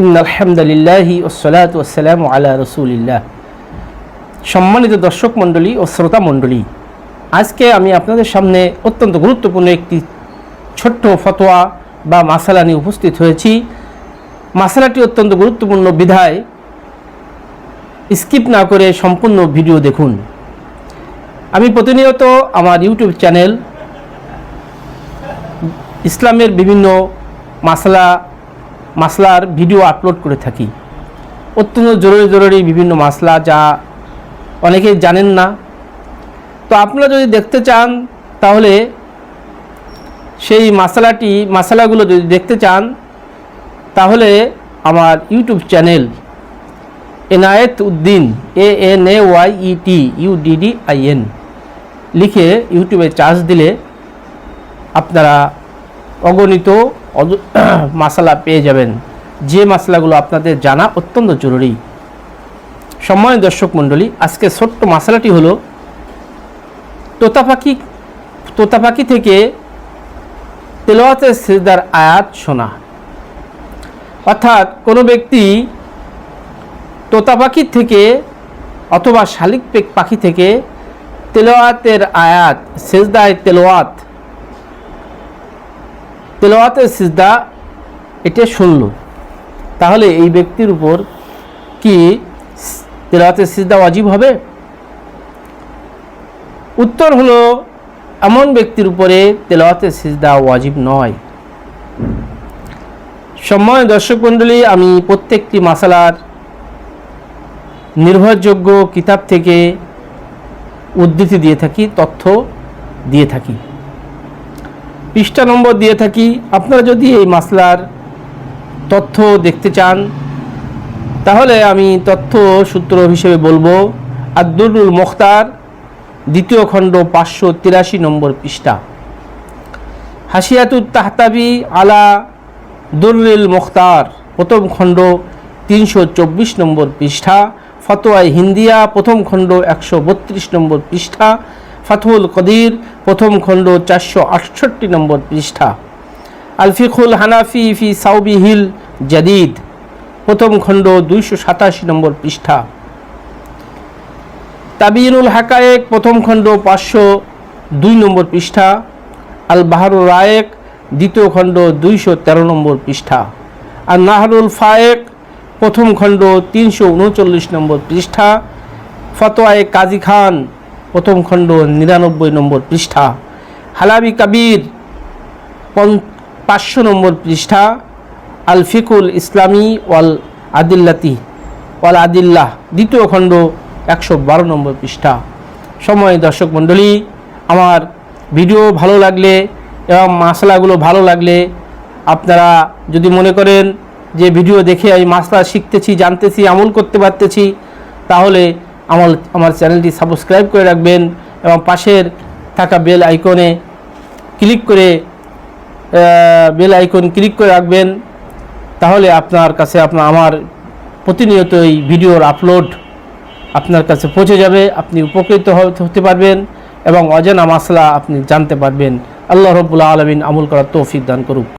ইন্নালহামদুলিল্লাহি ওসলাত ওসালাম আলা রসুলিল্লাহ। সম্মানিত দর্শক মণ্ডলী ও শ্রোতা মণ্ডলী, আজকে আমি আপনাদের সামনে অত্যন্ত গুরুত্বপূর্ণ একটি ছোট্ট ফতোয়া বা মাসালা নিয়ে উপস্থিত হয়েছি। মাসালাটি অত্যন্ত গুরুত্বপূর্ণ বিধায় স্কিপ না করে সম্পূর্ণ ভিডিও দেখুন। আমি প্রতিনিয়ত আমার ইউটিউব চ্যানেল ইসলামের বিভিন্ন মাসলা মাসলার ভিডিও আপলোড করে থাকি। অত্যন্ত জরুরি জরুরি বিভিন্ন মাসলা যা অনেকেই জানেন না। তো আপনারা যদি দেখতে চান, তাহলে সেই মাসালাটি, মাসালাগুলো যদি দেখতে চান, তাহলে আমার YouTube channel Enayet Uddin E N A Y E T U D D I N লিখে ইউটিউবে চার্জ দিলে আপনারা অগণিত মাসালা পেয়ে যাবেন। যে মশলাগুলো আপনাদের জানা অত্যন্ত জরুরি। সম্মানিত দর্শক মণ্ডলী, আজকে ছোট্ট মশলাটি হলো তোতা পাখি তোতা পাখি থেকে তেলোয়াতের সিজদার আয়াত শোনা। অর্থাৎ কোনো ব্যক্তি তোতা পাখি থেকে অথবা শালিক পাখি থেকে তেলোয়াতের আয়াত, সেজদায় তেলোয়াত তেলাওয়াতের সিজদা এটা শুনল তাহলে এই ব্যক্তির উপর কি তেলাওয়াতের সিজদা ওয়াজিব হবে? উত্তর হলো, এমন ব্যক্তির উপরে তেলাওয়াতের সিজদা ওয়াজিব নয়। সম্মান দর্শক মণ্ডলী, আমি প্রত্যেকটি মাসালার নির্ভরযোগ্য কিতাব থেকে উদ্ধৃতি দিয়ে থাকি, তথ্য দিয়ে থাকি। পৃষ্ঠা নম্বর দিয়ে থাকি। আপনারা যদি এই মাসলার তথ্য দেখতে চান, তাহলে আমি তথ্য সূত্র হিসেবে বলব আব্দুল মুখতার, দ্বিতীয় খণ্ড পাঁচশো তিরাশি নম্বর পৃষ্ঠা। হাসিয়াতুত তাহতাবি আলা দুরুল মুখতার, প্রথম খণ্ড তিনশো চব্বিশ নম্বর পৃষ্ঠা। ফতোয়াই হিন্দিয়া, প্রথম খণ্ড একশো বত্রিশ নম্বর পৃষ্ঠা। ফাতহুল কদির, প্রথম খণ্ড চারশো আটষট্টি নম্বর পৃষ্ঠা। আলফিকুল হানাফি ফি সাউবি হিল জাদিদ, প্রথম খণ্ড দুইশো সাতাশি নম্বর পৃষ্ঠা। তাবিনুল হাকায়েক, প্রথম খণ্ড পাঁচশো দুই নম্বর পৃষ্ঠা। আল বাহারুল রায়েক, দ্বিতীয় খণ্ড দুইশো তেরো নম্বর পৃষ্ঠা। আর নাহরুল ফায়েক, প্রথম খণ্ড তিনশো উনচল্লিশ নম্বর পৃষ্ঠা। ফতোয়ায়ে কাজী খান প্রথম খণ্ড নিরানব্বই নম্বর পৃষ্ঠা। হালাবি কাবির পাঁচশো নম্বর পৃষ্ঠা আল ফিকুল ইসলামী ওয়াল আদিল্লাতি, ওয়াল আদিল্লাহ, দ্বিতীয় খণ্ড, একশো বারো নম্বর পৃষ্ঠা। সময় দর্শক মণ্ডলী, আমার ভিডিও ভালো লাগলে এবং মশলাগুলো ভালো লাগলে আপনারা যদি মনে করেন যে ভিডিও দেখে আমি মাসলা শিখতেছি, জানতেছি, আমল করতে পারতেছি, তাহলে আমার আমার চ্যানেলটি সাবস্ক্রাইব করে রাখবেন এবং পাশের থাকা বেল আইকনে ক্লিক করে বেল আইকন ক্লিক করে রাখবেন, তাহলে আপনার কাছে আপনার, আমার প্রতিনিয়ত এই ভিডিওর আপলোড আপনার কাছে পৌঁছে যাবে, আপনি উপকৃত হতে পারবেন এবং অজানা মাসলা আপনি জানতে পারবেন। আল্লাহ রব্বুল্লাহ আলমিন আমল করার তৌফিক দান করুক।